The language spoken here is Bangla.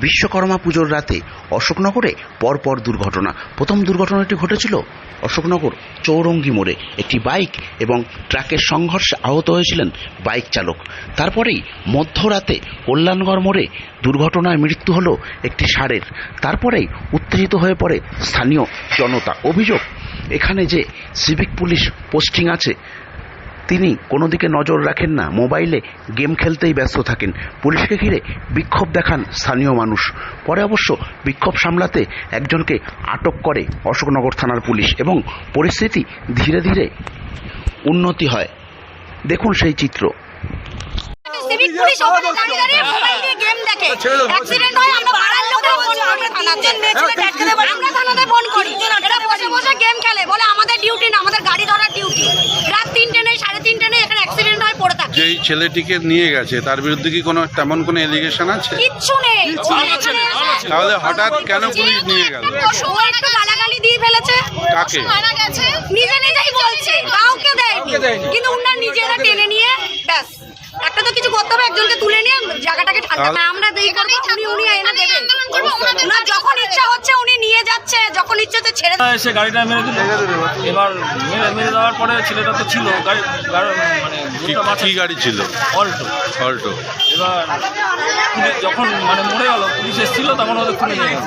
বিশ্বকর্মা পুজোর রাতে অশোকনগরে পরপর দুর্ঘটনা। প্রথম দুর্ঘটনাটি ঘটেছিল অশোকনগর চৌরঙ্গি মোড়ে। একটি বাইক এবং ট্রাকের সংঘর্ষে আহত হয়েছিলেন বাইক চালক। তারপরেই মধ্যরাতে কল্যাণগড় মোড়ে দুর্ঘটনায় মৃত্যু হল একটি ষাঁড়ের তারপরেই উত্তেজিত হয়ে পড়ে স্থানীয় জনতা। অভিযোগ, এখানে যে সিভিক পুলিশ পোস্টিং আছে তিনি কোনো দিকে নজর রাখেন না। মোবাইলে গেম খেলতেই ব্যস্ত থাকেন। পুলিশকে ঘিরে বিক্ষোভ দেখান স্থানীয় মানুষ। পরে অবশ্য বিক্ষোভ সামলাতে একজনকে আটক করে অশোকনগর থানার পুলিশ এবং পরিস্থিতি ধীরে ধীরে উন্নতি হয়। দেখুন সেই চিত্র। সিভিক পুলিশ ওখানে দাঁড়িয়ে দাঁড়িয়ে মোবাইল নিয়ে গেম দেখে। অ্যাক্সিডেন্ট হয় আমরা পাড়ার লোকরা ফোন করে। থানাতে আমরা থানাতে ফোন করি বসে বসে গেম খেলে বলে আমাদের ডিউটি না আমাদের গাড়ি ধরার ডিউটি রাত তিনটে নেই সাড়ে তিনটে নেই এখানে অ্যাক্সিডেন্ট হয় পড়ে থাকে যেই ছেলেটিকে নিয়ে গেছে তার বিরুদ্ধে কি কোনো তেমন কোনো এলিগেশন আছে? কিচ্ছু নেই। তাহলে হঠাৎ কেন পুলিশ নিয়ে গেল? ও একটু গালাগালি দিয়ে ফেলেছে। কাকে? মারা গেছে। নিজে নিজেই বলছে। কাউকে দেয়নি। কিন্তু উনার নিজেরা টেনে নিয়ে ব্যাস। একটা তো কিছু করতে হবে একজনকে তুলে নিয়ে জায়গাটাকে ঠান্ডা আমরা দেই উনি উনি এনে দেবেন যখন যাচ্ছে যখন ছেড়ে তা এসে গাড়িটা মেরে দিল। এবার মেরে মেরে দেওয়ার পরে ছেলেটা তো ছিল গাড়ি মানে কি গাড়ি ছিল? অল্টো। অল্টো। এবার যখন মানে মরে গেল পুলিশ এসেছিল তখন ওদের খুলে নিয়ে গেল।